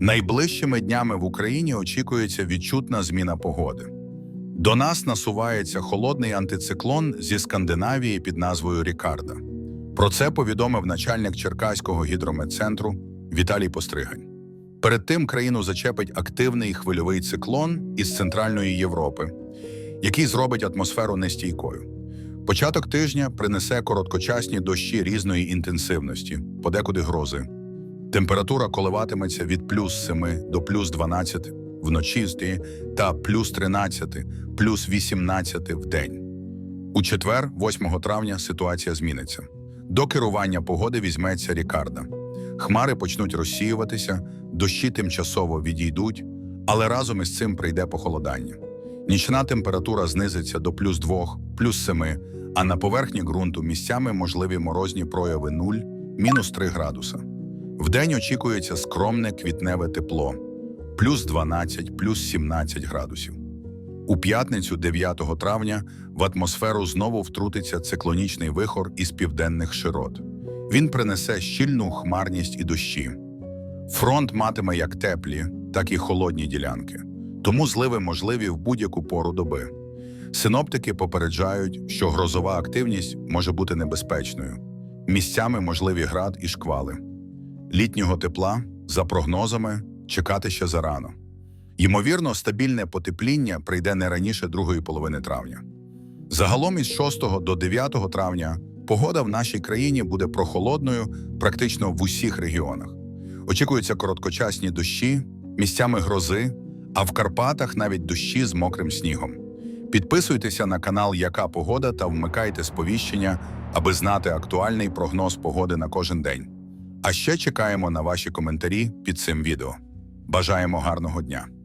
Найближчими днями в Україні очікується відчутна зміна погоди. До нас насувається холодний антициклон зі Скандинавії під назвою Рікарда. Про це повідомив начальник Черкаського гідрометцентру Віталій Постригань. Перед тим країну зачепить активний хвильовий циклон із Центральної Європи, який зробить атмосферу нестійкою. Початок тижня принесе короткочасні дощі різної інтенсивності, подекуди грози. Температура коливатиметься від плюс 7 до плюс 12 вночі та плюс 13, плюс 18 в день. У четвер, 8 травня, ситуація зміниться. До керування погоди візьметься Рікарда. Хмари почнуть розсіюватися, дощі тимчасово відійдуть, але разом із цим прийде похолодання. Нічна температура знизиться до плюс 2, плюс 7, а на поверхні ґрунту місцями можливі морозні прояви 0, мінус 3 градуса. Вдень очікується скромне квітневе тепло плюс 12, плюс 17 градусів. У п'ятницю, 9 травня, в атмосферу знову втрутиться циклонічний вихор із південних широт. Він принесе щільну хмарність і дощі. Фронт матиме як теплі, так і холодні ділянки, тому зливи можливі в будь-яку пору доби. Синоптики попереджають, що грозова активність може бути небезпечною. Місцями можливі град і шквали. Літнього тепла, за прогнозами, чекати ще зарано. Ймовірно, стабільне потепління прийде не раніше другої половини травня. Загалом із 6 до 9 травня погода в нашій країні буде прохолодною практично в усіх регіонах. Очікуються короткочасні дощі, місцями грози, а в Карпатах навіть дощі з мокрим снігом. Підписуйтеся на канал Яка Погода та вмикайте сповіщення, аби знати актуальний прогноз погоди на кожен день. А ще чекаємо на ваші коментарі під цим відео. Бажаємо гарного дня!